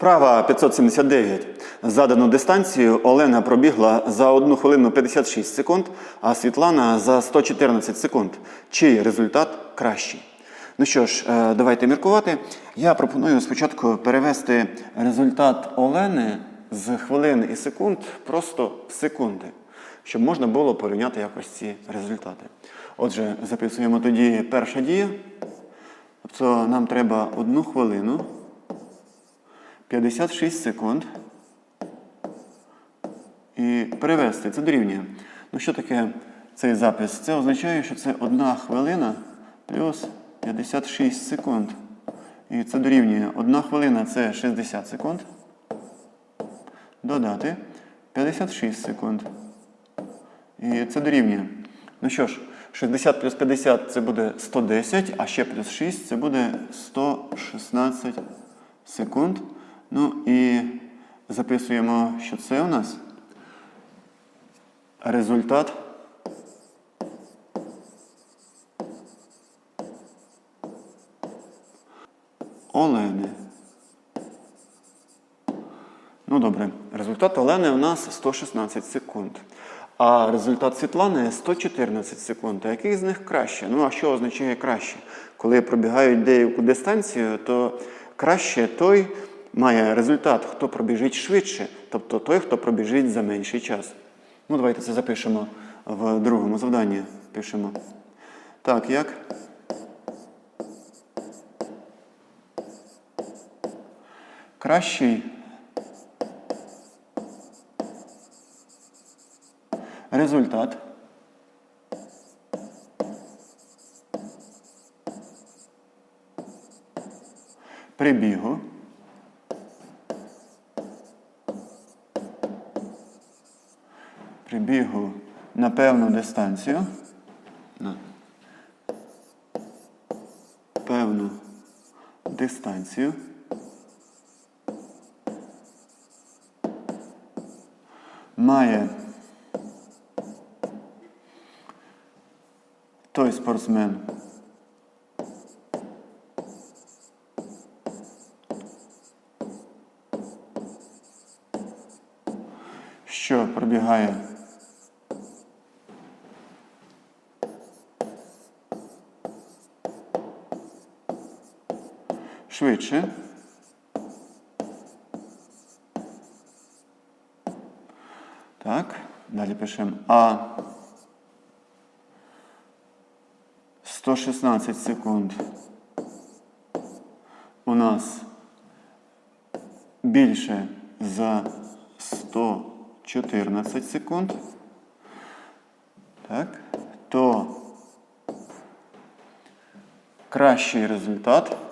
Вправа 579. Задану дистанцію Олена пробігла за 1 хвилину 56 секунд, а Світлана за 114 секунд. Чий результат кращий? Ну що ж, е, давайте міркувати. Я пропоную спочатку перевести результат Олени з хвилин і секунд просто в секунди, щоб можна було порівняти якось ці результати. Отже, записуємо тоді перша дія. Тобто нам треба 1 хвилину. 56 секунд. І перевести. Це дорівнює. Ну, що таке цей запис? Це означає, що це 1 хвилина плюс 56 секунд. І це дорівнює 1 хвилина це 60 секунд. Додати 56 секунд. І це дорівнює. Ну що ж, 60 плюс 50 це буде 110, а ще плюс 6 це буде 116 секунд. Ну і записуємо, що це у нас результат. Олени. Ну добре, результат Олени у нас 116 секунд. А результат Світлани 114 секунд. А який з них краще? Ну, а що означає краще? Коли пробігають деяку дистанцію, то краще той має результат, хто пробіжить швидше, тобто той, хто пробіжить за менший час. Ну, давайте це запишемо в другому завданні. Пишемо. Так, як? Кращий результат прибігу прибігу на певну дистанцію. На. Певну дистанцію. Має той спортсмен, що пробігає швидше. Так, далі пишемо А 116 секунд у нас більше за 114 секунд. Так, то кращий результат.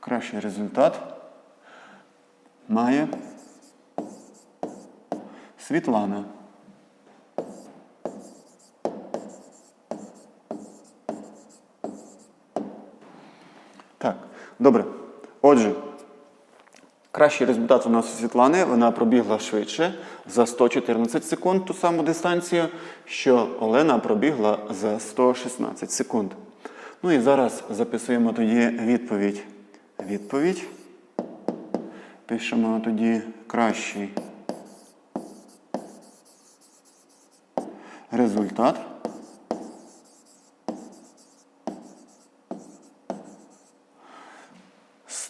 Кращий результат має Світлана. Так, добре. Отже, кращий результат у нас у Світлани. Вона пробігла швидше за 114 секунд ту саму дистанцію, що Олена пробігла за 116 секунд. Ну і зараз записуємо тоді відповідь. Відповідь. Пишемо тоді кращий результат.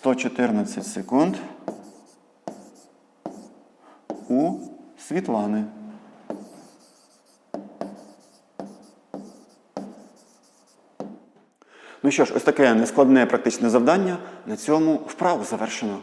Сто чотирнадцять секунд у Світлани. Ну що ж, ось таке нескладне практичне завдання. На цьому вправу завершено.